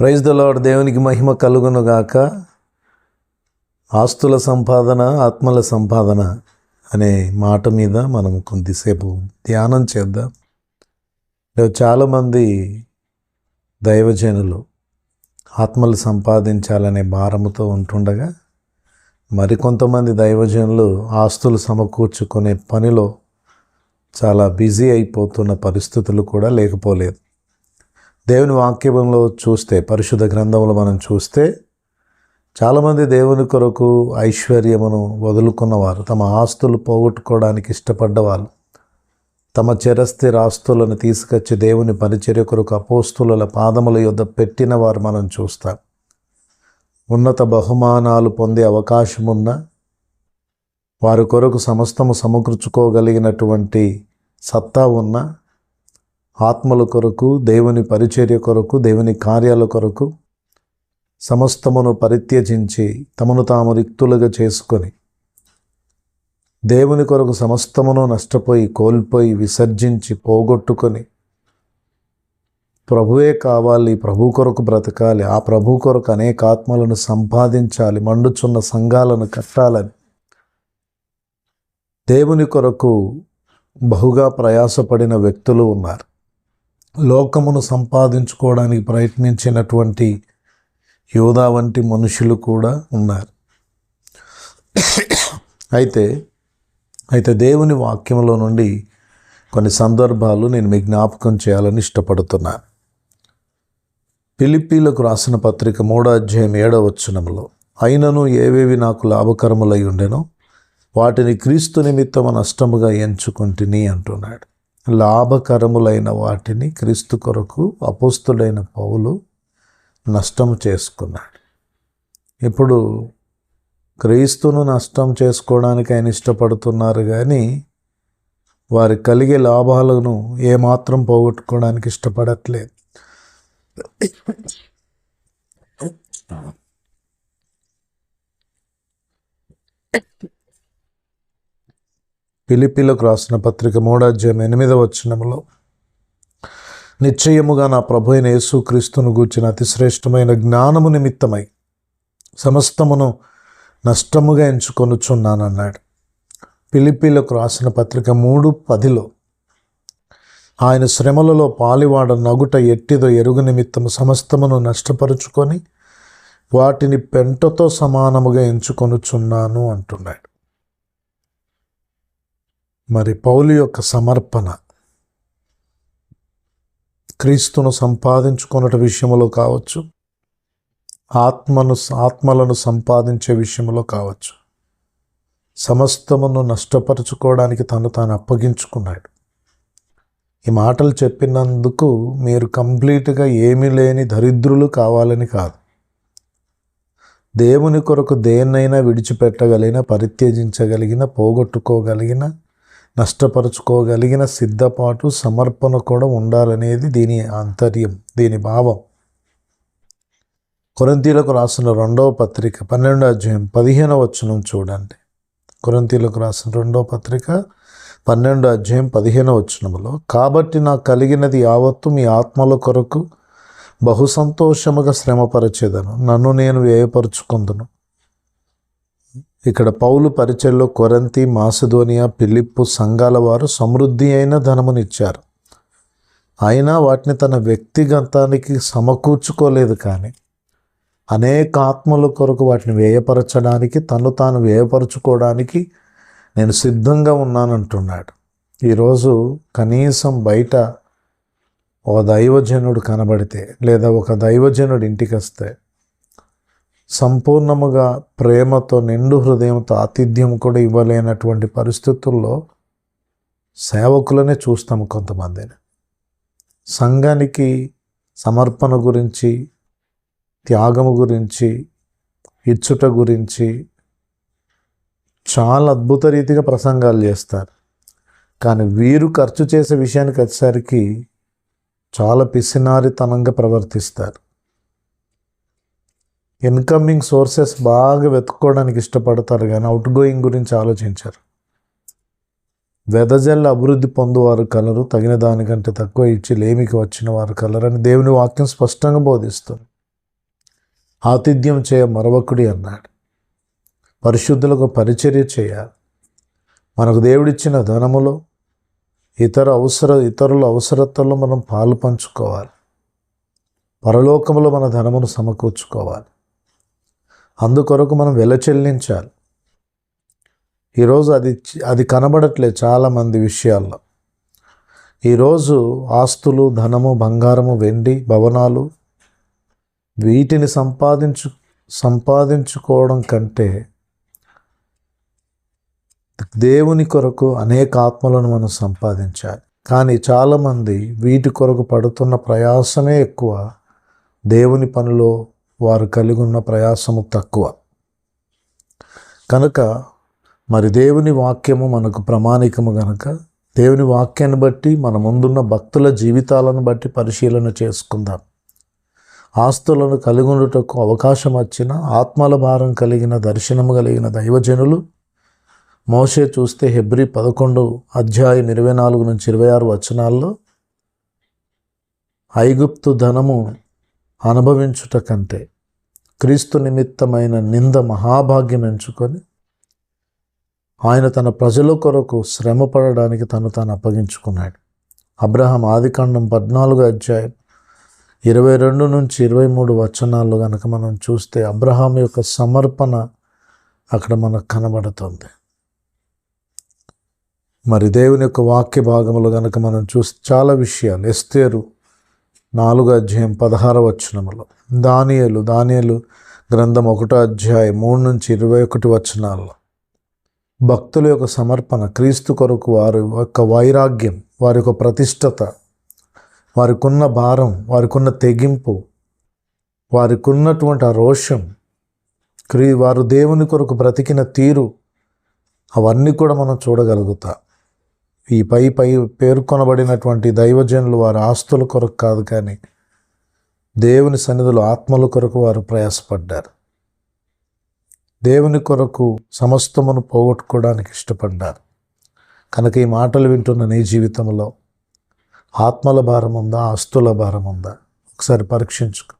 Praise the దేవునికి మహిమ కలుగునుగాక ఆస్తుల సంపాదన ఆత్మల సంపాదన అనే మాట మీద మనం కొద్దిసేపు ధ్యానం చేద్దాం. చాలామంది దైవజనులు ఆత్మలు సంపాదించాలనే భారముతో ఉంటుండగా మరికొంతమంది దైవజనులు ఆస్తులు సమకూర్చుకునే పనిలో చాలా బిజీ అయిపోతున్న పరిస్థితులు కూడా లేకపోలేదు. దేవుని వాక్యంలో చూస్తే పరిశుద్ధ గ్రంథంలో మనం చూస్తే చాలామంది దేవుని కొరకు ఐశ్వర్యమును వదులుకున్నవారు తమ ఆస్తులు పోగొట్టుకోవడానికి ఇష్టపడ్డవాళ్ళు తమ చిరస్థిర ఆస్తులను తీసుకొచ్చి దేవుని పరిచర్య కొరకు అపోస్తుల పాదముల యొద్ద పెట్టిన వారు మనం చూస్తాం. ఉన్నత బహుమానాలు పొందే అవకాశం ఉన్న వారి కొరకు సమస్తము సమకూర్చుకోగలిగినటువంటి సత్తా ఉన్న ఆత్మల కొరకు దేవుని పరిచర్య కొరకు దేవుని కార్యాల కొరకు సమస్తమును పరిత్యజించి తమను తాము రిక్తులుగా చేసుకొని దేవుని కొరకు సమస్తమును నష్టపోయి కోల్పోయి విసర్జించి పోగొట్టుకొని ప్రభువే కావాలి ప్రభు కొరకు బ్రతకాలి ఆ ప్రభు కొరకు అనేక ఆత్మలను సంపాదించాలి మండుచున్న సంఘాలను కట్టాలని దేవుని కొరకు బహుగా ప్రయాసపడిన వ్యక్తులు ఉన్నారు. లోకమును సంపాదించుకోవడానికి ప్రయత్నించినటువంటి యోధా వంటి మనుషులు కూడా ఉన్నారు. అయితే అయితే దేవుని వాక్యంలో నుండి కొన్ని సందర్భాలు నేను మీ జ్ఞాపకం చేయాలని ఇష్టపడుతున్నాను. పిలిపీలకు రాసిన పత్రిక మూడో అధ్యాయం ఏడవ వచనంలో అయినను ఏవేవి నాకు లాభకరములై ఉండెనో వాటిని క్రీస్తు నిమిత్తం నష్టముగా ఎంచుకుంటుని అంటున్నాడు. లాభకరములైన వాటిని క్రీస్తు కొరకు అపుస్తుడైన పౌలు నష్టం చేసుకున్నాడు. ఇప్పుడు క్రీస్తును నష్టం చేసుకోవడానికి ఆయన ఇష్టపడుతున్నారు కానీ వారి కలిగే లాభాలను ఏమాత్రం పోగొట్టుకోవడానికి ఇష్టపడట్లేదు. పిలిపిలకు రాసిన పత్రిక మూడాధ్యాయం ఎనిమిదవ వచనంలో నిశ్చయముగా నా ప్రభు అయిన యేసుక్రీస్తును గూర్చిన అతి శ్రేష్టమైన జ్ఞానము నిమిత్తమై సమస్తమును నష్టముగా ఎంచుకొనుచున్నానన్నాడు. పిలిపిలకు రాసిన పత్రిక మూడు పదిలో ఆయన శ్రమలలో పాలివాడ నగుట ఎట్టిదో ఎరుగు నిమిత్తము సమస్తమును నష్టపరుచుకొని వాటిని పెంటతో సమానముగా ఎంచుకొనుచున్నాను అంటున్నాడు. మరి పౌలు యొక్క సమర్పణ క్రీస్తును సంపాదించుకున్నట విషయంలో కావచ్చు ఆత్మను ఆత్మలను సంపాదించే విషయంలో కావచ్చు. సమస్తమును నష్టపరుచుకోవడానికి తను తాను అప్పగించుకున్నాడు. ఈ మాటలు చెప్పినందుకు మీరు కంప్లీట్గా ఏమీ లేని దరిద్రులు కావాలని కాదు. దేవుని కొరకు దేన్నైనా విడిచిపెట్టగలిగిన పరిత్యజించగలిగిన పోగొట్టుకోగలిగిన నష్టపరుచుకోగలిగిన సిద్ధపాటు సమర్పణ కూడా ఉండాలనేది దీని ఆంతర్యం దీని భావం. కొరంతీలకు రాసిన రెండవ పత్రిక పన్నెండో అధ్యాయం పదిహేనవ వచనం చూడండి. కొరంతీలకు రాసిన రెండవ పత్రిక పన్నెండో అధ్యాయం పదిహేనవ వచనంలో కాబట్టి నాకు కలిగినది యావత్తు మీ ఆత్మల కొరకు బహు సంతోషముగా శ్రమపరచేదను. నన్ను నేను వ్యయపరుచుకుందును. ఇక్కడ పౌలు పరిచయలో కొరంతి మాసిదోనియా పిలిప్పు సంఘాల వారు సమృద్ధి అయిన ధనమునిచ్చారు. అయినా వాటిని తన వ్యక్తిగతానికి సమకూర్చుకోలేదు కానీ అనేక ఆత్మల కొరకు వాటిని వ్యయపరచడానికి తను తాను వ్యయపరచుకోవడానికి నేను సిద్ధంగా ఉన్నానంటున్నాడు. ఈరోజు కనీసం బయట ఒక దైవజనుడు కనబడితే లేదా ఒక దైవజనుడు ఇంటికి వస్తే సంపూర్ణముగా ప్రేమతో నిండు హృదయంతో ఆతిథ్యం కూడా ఇవ్వలేనటువంటి పరిస్థితుల్లో సేవకులనే చూస్తాము కొంతమందిని. సంఘానికి సమర్పణ గురించి త్యాగము గురించి ఇచ్చుట గురించి చాలా అద్భుత రీతిగా ప్రసంగాలు చేస్తారు. కానీ వీరు ఖర్చు చేసే విషయానికి వచ్చేసరికి చాలా పిసినారితనంగా ప్రవర్తిస్తారు. ఇన్కమింగ్ సోర్సెస్ బాగా వెతుక్కోవడానికి ఇష్టపడతారు కానీ అవుట్ గోయింగ్ గురించి ఆలోచించారు. వెదజల్ల అభివృద్ధి పొందువారు కలరు తగిన దానికంటే తక్కువ ఇచ్చి లేమికి వచ్చిన వారు కలరు అని దేవుని వాక్యం స్పష్టంగా బోధిస్తుంది. ఆతిథ్యం చేయ మరవకుడి అన్నాడు. పరిశుద్ధులకు పరిచర్య చేయాలి. మనకు దేవుడిచ్చిన ధనములో ఇతర అవసర ఇతరుల అవసరతల్లో మనం పాలు పంచుకోవాలి. పరలోకములో మన ధనమును సమకూర్చుకోవాలి. అందుకొరకు మనం వెల చెల్లించాలి. ఈరోజు అది అది కనబడట్లేదు చాలామంది విషయాల్లో. ఈరోజు ఆస్తులు ధనము బంగారము వెండి భవనాలు వీటిని సంపాదించు సంపాదించుకోవడం కంటే దేవుని కొరకు అనేక ఆత్మలను మనం సంపాదించాలి. కానీ చాలామంది వీటి కొరకు పడుతున్న ప్రయాసమే ఎక్కువ దేవుని పనిలో వారు కలిగి ఉన్న ప్రయాసము తక్కువ. కనుక మరి దేవుని వాక్యము మనకు ప్రమాణికము గనక దేవుని వాక్యాన్ని బట్టి మన ముందున్న భక్తుల జీవితాలను బట్టి పరిశీలన చేసుకుందాం. ఆస్తులను కలిగుండుటకు అవకాశం వచ్చిన ఆత్మల భారం కలిగిన దర్శనము కలిగిన దైవజనులు మోషే చూస్తే హెబ్రి పదకొండు అధ్యాయం ఇరవై నాలుగు నుంచి ఇరవై ఆరు వచనాల్లో ఐగుప్తు ధనము అనుభవించుట కంటే క్రీస్తు నిమిత్తమైన నింద మహాభాగ్యం ఎంచుకొని ఆయన తన ప్రజల కొరకు శ్రమ పడడానికి తను తాను అప్పగించుకున్నాడు. అబ్రహం ఆదికాండం పద్నాలుగు అధ్యాయం ఇరవై రెండు నుంచి ఇరవై మూడు వచనాలు కనుక మనం చూస్తే అబ్రహాం యొక్క సమర్పణ అక్కడ మనకు కనబడుతుంది. మరి దేవుని యొక్క వాక్య భాగములు కనుక మనం చూస్తే చాలా విషయాలు. ఎస్తేరు నాలుగు అధ్యాయం పదహార వచనములు. దానియలు దానియలు గ్రంథం ఒకటో అధ్యాయం మూడు నుంచి ఇరవై ఒకటి వచనాల్లో. భక్తుల యొక్క సమర్పణ క్రీస్తు కొరకు వారి యొక్క వైరాగ్యం వారి యొక్క ప్రతిష్టత వారికున్న భారం వారికున్న తెగింపు వారికున్నటువంటి ఆ రోషం క్రీ వారు దేవుని కొరకు బ్రతికిన తీరు అవన్నీ కూడా మనం చూడగలుగుతాం. ఈ పై పై పేర్కొనబడినటువంటి దైవజనులు వారి ఆస్తుల కొరకు కాదు కానీ దేవుని సన్నిధిలో ఆత్మల కొరకు వారు ప్రయాసపడ్డారు. దేవుని కొరకు సమస్తమును పోగొట్టుకోవడానికి ఇష్టపడ్డారు. కనుక ఈ మాటలు వింటున్న నీ జీవితంలో ఆత్మల భారం ఉందా ఆస్తుల భారం ఉందా? ఒకసారి పరీక్షించుకో.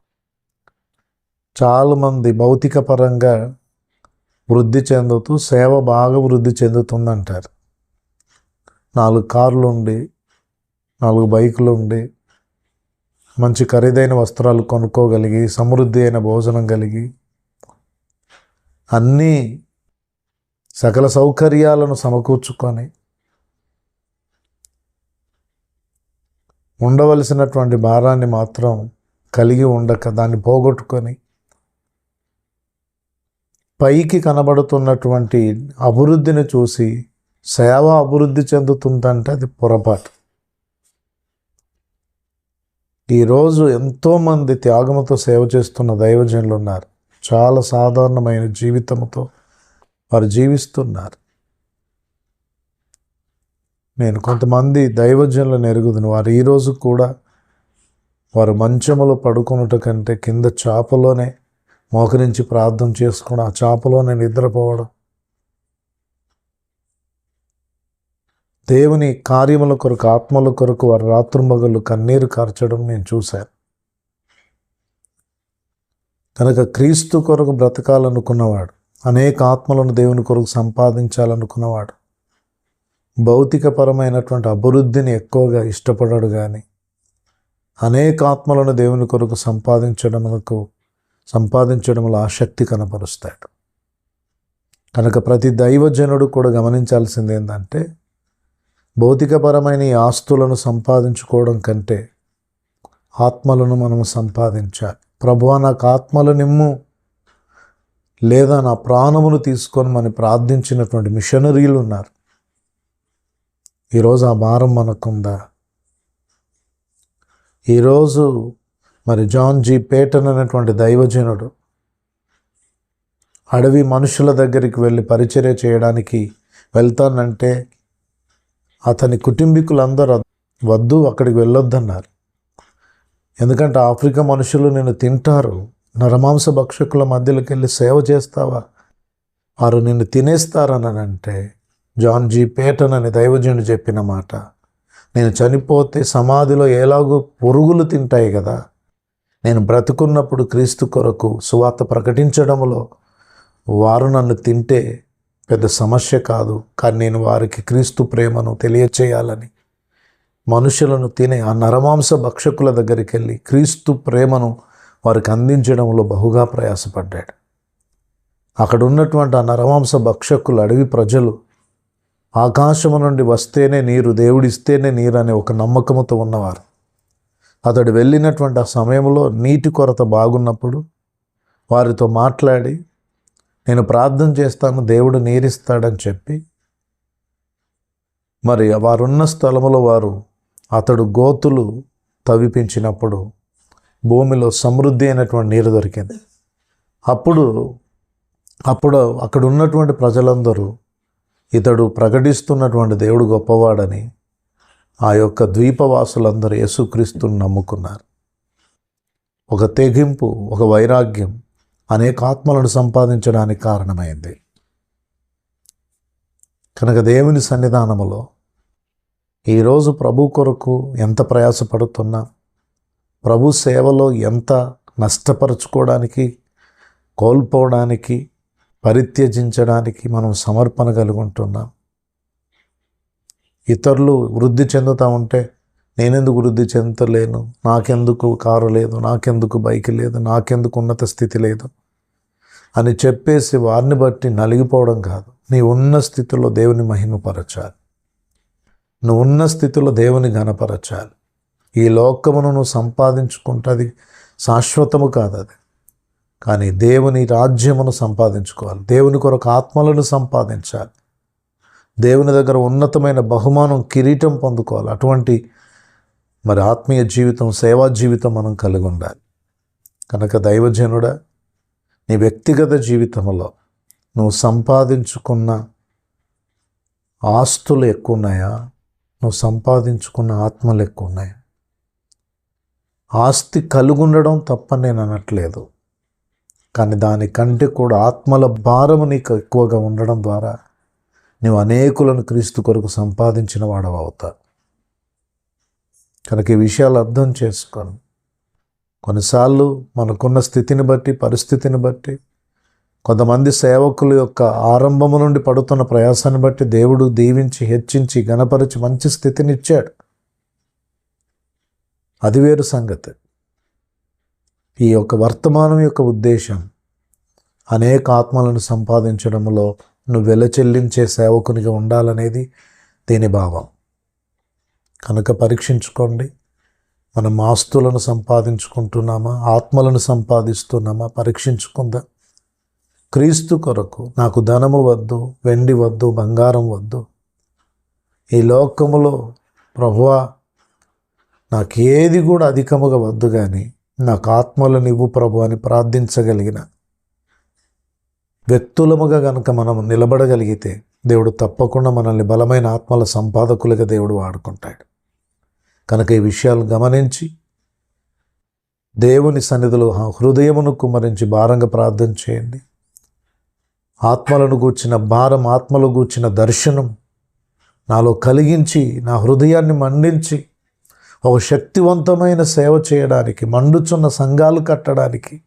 చాలామంది భౌతిక పరంగా వృద్ధి చెందుతూ సేవ బాగా వృద్ధి చెందుతుందంటారు. నాలుగు కార్లు ఉండి నాలుగు బైకులు ఉండి మంచి ఖరీదైన వస్త్రాలు కొనుక్కోగలిగి సమృద్ధి అయిన భోజనం కలిగి అన్నీ సకల సౌకర్యాలను సమకూర్చుకొని ఉండవలసినటువంటి భారాన్ని మాత్రం కలిగి ఉండక దాన్ని పోగొట్టుకొని పైకి కనబడుతున్నటువంటి అభివృద్ధిని చూసి సేవ అభివృద్ధి చెందుతుందంటే అది పొరపాటు. ఈరోజు ఎంతోమంది త్యాగముతో సేవ చేస్తున్న దైవజనులు ఉన్నారు. చాలా సాధారణమైన జీవితంతో వారు జీవిస్తున్నారు. నేను కొంతమంది దైవజనులను ఎరుగుదును. వారు ఈరోజు కూడా వారు మంచములో పడుకున్నట కంటే కింద చాపలోనే మోకరించి ప్రార్థన చేసుకోవడం ఆ చాపలోనే నిద్రపోవడం దేవుని కార్యముల కొరకు ఆత్మల కొరకు వారు రాత్రుమగళ్ళు కన్నీరు కార్చడం నేను చూశాను. కనుక క్రీస్తు కొరకు బ్రతకాలనుకున్నవాడు అనేక ఆత్మలను దేవుని కొరకు సంపాదించాలనుకున్నవాడు భౌతికపరమైనటువంటి అభివృద్ధిని ఎక్కువగా ఇష్టపడడు కానీ అనేక ఆత్మలను దేవుని కొరకు సంపాదించడములకు సంపాదించడంలో ఆసక్తి కనపరుస్తాడు. కనుక ప్రతి దైవజనుడు కూడా గమనించాల్సింది ఏంటంటే భౌతికపరమైన ఈ ఆస్తులను సంపాదించుకోవడం కంటే ఆత్మలను మనము సంపాదించాలి. ప్రభువా నాకు ఆత్మలు నిమ్ము లేదా నా ప్రాణమును తీసుకొని మనం ప్రార్థించినటువంటి మిషనరీలు ఉన్నారు. ఈరోజు ఆ భారం మనకుందా? ఈరోజు మరి జాన్ జీ పేటన్ అనేటువంటి దైవజనుడు అడవి మనుషుల దగ్గరికి వెళ్ళి పరిచర్య చేయడానికి వెళ్తానంటే అతని కుటుంబీకులందరూ వద్దు అక్కడికి వెళ్ళొద్దన్నారు. ఎందుకంటే ఆఫ్రికా మనుషులు నిన్ను తింటారు నరమాంస భక్షకుల మధ్యలోకి వెళ్ళి సేవ చేస్తావా? వారు నిన్ను తినేస్తారని అంటే జాన్ జీ. పేటన్ అని దైవజనుడు చెప్పిన మాట. నేను చనిపోతే సమాధిలో ఎలాగో పురుగులు తింటాయి కదా. నేను బ్రతుకున్నప్పుడు క్రీస్తు కొరకు సువార్త ప్రకటించడంలో వారు నన్ను తింటే పెద్ద సమస్య కాదు కానీ నేను వారికి క్రీస్తు ప్రేమను తెలియచేయాలని మనుషులను తినే ఆ నరమాంస భక్షకుల దగ్గరికి వెళ్ళి క్రీస్తు ప్రేమను వారికి అందించడంలో బహుగా ప్రయాసపడ్డాడు. అక్కడ ఉన్నటువంటి ఆ నరమాంస భక్షకులు అడవి ప్రజలు ఆకాశము నుండి వస్తేనే నీరు దేవుడిస్తేనే నీరు అనే ఒక నమ్మకంతో ఉన్నవారు. అతడు వెళ్ళినటువంటి ఆ సమయంలో నీటి కొరత బాగున్నప్పుడు వారితో మాట్లాడి నేను ప్రార్థన చేస్తాను దేవుడు నీరిస్తాడని చెప్పి మరి వారున్న స్థలములో వారు అతడు గోతులు తవ్విపించినప్పుడు భూమిలో సమృద్ధి అయినటువంటి నీరు దొరికింది. అప్పుడు అప్పుడు అక్కడ ఉన్నటువంటి ప్రజలందరూ ఇతడు ప్రకటిస్తున్నటువంటి దేవుడు గొప్పవాడని ఆ యొక్క ద్వీపవాసులందరూ యేసుక్రీస్తుని నమ్ముకున్నారు. ఒక తెగింపు ఒక వైరాగ్యం అనేక ఆత్మలను సంపాదించడానికి కారణమైంది. కనుక దేవుని సన్నిధానములో ఈరోజు ప్రభు కొరకు ఎంత ప్రయాసపడుతున్నా ప్రభు సేవలో ఎంత నష్టపరుచుకోవడానికి కోల్పోవడానికి పరిత్యజించడానికి మనం సమర్పణ కలిగి ఉంటున్నాం. ఇతరులు వృద్ధి చెందుతూ ఉంటే నేనెందుకు వృద్ధి చెందలేను నాకెందుకు కారు లేదు? నాకెందుకు బైక్ లేదు? నాకెందుకు ఉన్నత స్థితి లేదు? అని చెప్పేసి వారిని బట్టి నలిగిపోవడం కాదు. నీ ఉన్న స్థితిలో దేవుని మహిమపరచాలి నువ్వు ఉన్న స్థితిలో దేవుని ఘనపరచాలి. ఈ లోకమును నువ్వు సంపాదించుకుంటుంది శాశ్వతము కాదు అది. కానీ దేవుని రాజ్యమును సంపాదించుకోవాలి. దేవుని కొరకు ఆత్మలను సంపాదించాలి. దేవుని దగ్గర ఉన్నతమైన బహుమానం కిరీటం పొందుకోవాలి. అటువంటి మరి ఆత్మీయ జీవితం సేవా జీవితం మనం కలిగి ఉండాలి. కనుక దైవజనుడా నీ వ్యక్తిగత జీవితంలో నువ్వు సంపాదించుకున్న ఆస్తులు ఎక్కువ ఉన్నాయా నువ్వు సంపాదించుకున్న ఆత్మలు ఎక్కువ ఉన్నాయా ఆస్తి కలుగుండడం తప్ప నేను అనట్లేదు. కానీ దానికంటే కూడా ఆత్మల భారము నీకు ఎక్కువగా ఉండడం ద్వారా నువ్వు అనేకులను క్రీస్తు కొరకు సంపాదించిన వాడవు అవుతా కనుక ఈ విషయాలు అర్థం చేసుకోను కొన్నిసార్లు మనకున్న స్థితిని బట్టి పరిస్థితిని బట్టి కొంతమంది సేవకుల యొక్క ఆరంభము నుండి పడుతున్న ప్రయాసాన్ని బట్టి దేవుడు దీవించి హెచ్చించి గణపరిచి మంచి స్థితిని ఇచ్చాడు. అది వేరు సంగతి. ఈ యొక్క వర్తమానం యొక్క ఉద్దేశం అనేక ఆత్మలను సంపాదించడంలో నువ్వు వెల చెల్లించే సేవకునిగా ఉండాలనేది దీని భావం. కనుక పరీక్షించుకోండి. మనం ఆస్తులను సంపాదించుకుంటున్నామా? ఆత్మలను సంపాదిస్తున్నామా? పరీక్షించుకుందాం. క్రీస్తు కొరకు నాకు ధనము వద్దు వెండి వద్దు బంగారం వద్దు. ఈ లోకములో ప్రభువా నాకేది కూడా అధికముగా వద్దు కానీ నాకు ఆత్మలను ఇవ్వు ప్రభు అని ప్రార్థించగలిగిన వ్యక్తులముగా కనుక మనం నిలబడగలిగితే దేవుడు తప్పకుండా మనల్ని బలమైన ఆత్మల సంపాదకులుగా దేవుడు వాడుకుంటాడు. కనుక ఈ విషయాలు గమనించి దేవుని సన్నిధిలో హృదయమును కుమ్మరించి భారంగా ప్రార్థన చేయండి. ఆత్మలను గూర్చిన భారం ఆత్మలు గూర్చిన దర్శనం నాలో కలిగించి నా హృదయాన్ని మండించి ఒక శక్తివంతమైన సేవ చేయడానికి మండుచున్న సంఘాలు కట్టడానికి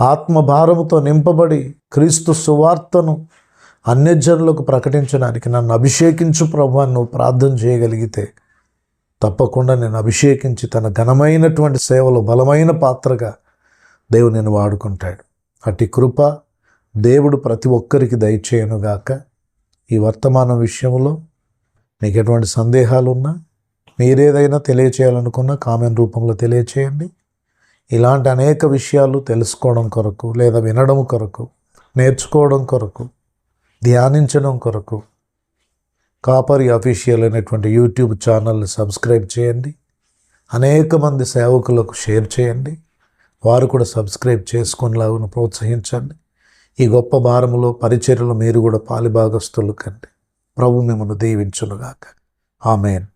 ఆత్మభారముతో నింపబడి క్రీస్తు సువార్తను అన్యజనులకు ప్రకటించడానికి నన్ను అభిషేకించు ప్రభు నువ్వు ప్రార్థన చేయగలిగితే తప్పకుండా నేను అభిషేకించి తన ఘనమైనటువంటి సేవలో బలమైన పాత్రగా దేవుడు నేను వాడుకుంటాడు. అటు కృప దేవుడు ప్రతి ఒక్కరికి దయచేయనుగాక. ఈ వర్తమానం విషయంలో మీకు ఎటువంటి సందేహాలు ఉన్నా మీరేదైనా తెలియచేయాలనుకున్నా కామెంట్ రూపంలో తెలియచేయండి. ఇలాంటి అనేక విషయాలు తెలుసుకోవడం కొరకు లేదా వినడం కొరకు నేర్చుకోవడం కొరకు ధ్యానించడం కొరకు కాపరి అఫీషియల్ అనేటువంటి యూట్యూబ్ ఛానల్ని సబ్స్క్రైబ్ చేయండి. అనేక మంది సేవకులకు షేర్ చేయండి. వారు కూడా సబ్స్క్రైబ్ చేసుకునేలాగా ప్రోత్సహించండి. ఈ గొప్ప భారములో పరిచర్యలో మీరు కూడా పాలిభాగస్తులు కండి. ప్రభు మిమ్మల్ని దీవించునుగాక. ఆమెన్.